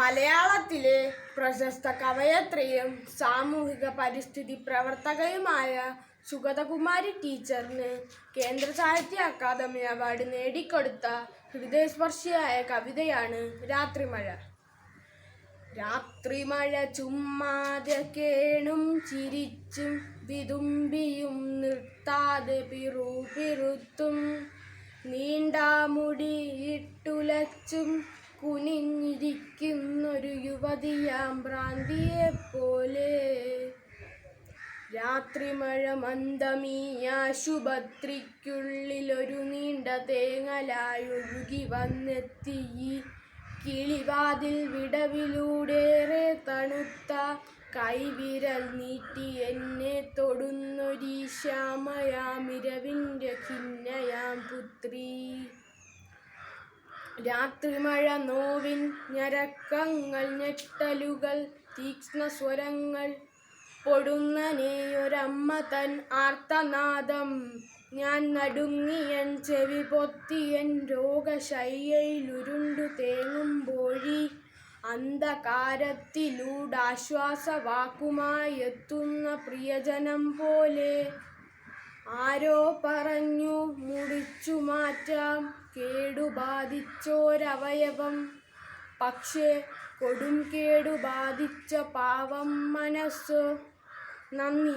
മലയാളത്തിലെ പ്രശസ്ത കവയത്രിയും സാമൂഹിക പരിസ്ഥിതി പ്രവർത്തകയുമായ സുഗതകുമാരി ടീച്ചറിന് കേന്ദ്ര സാഹിത്യ അക്കാദമി അവാർഡ് നേടിക്കൊടുത്ത ഹൃദയസ്പർശിയായ കവിതയാണ് രാത്രിമഴ. രാത്രിമഴ ചുമ്മാതെ കേണും ചിരിച്ചും വിതുമ്പിയും നിർത്താതെ പിറു പിറുത്തും നീണ്ടാമുടി ഇട്ടുലച്ചും കുനിഞ്ഞിരിക്കുന്നൊരു യുവതിയാം ഭ്രാന്തിയെ പോലെ. രാത്രിമഴ മന്ദമീ ആശുപത്രിക്കുള്ളിലൊരു നീണ്ട തേങ്ങലായൊഴുകി വന്നെത്തി. കിളിവാതിൽ വിടവിലൂടേറെ തണുത്ത കൈവിരൽ നീട്ടി എന്നെ തൊടുന്നൊരീ ശ്യാമയാമിരവിന്റെ ഖിന്നയാം പുത്രി. രാത്രിമഴ നോവിൻ ഞരക്കങ്ങൾ ഞെട്ടലുകൾ തീക്ഷ്ണ സ്വരങ്ങൾ. പൊടുന്നനെയൊരമ്മ തൻ ആർത്തനാദം. ഞാൻ നടുങ്ങിയൻ ചെവി പൊത്തിയൻ രോഗശയ്യയിലുരുണ്ടു തേങ്ങുമ്പോഴി അന്ധകാരത്തിലൂടാശ്വാസവാക്കുമായെത്തുന്ന പ്രിയജനം പോലെ ആരോ പറഞ്ഞു മുടിച്ചു മാറ്റാം കേടുബാധിച്ചോരവയവം. പക്ഷേ കൊടും കേടുബാധിച്ച പാവം മനസ്സു നന്ദി.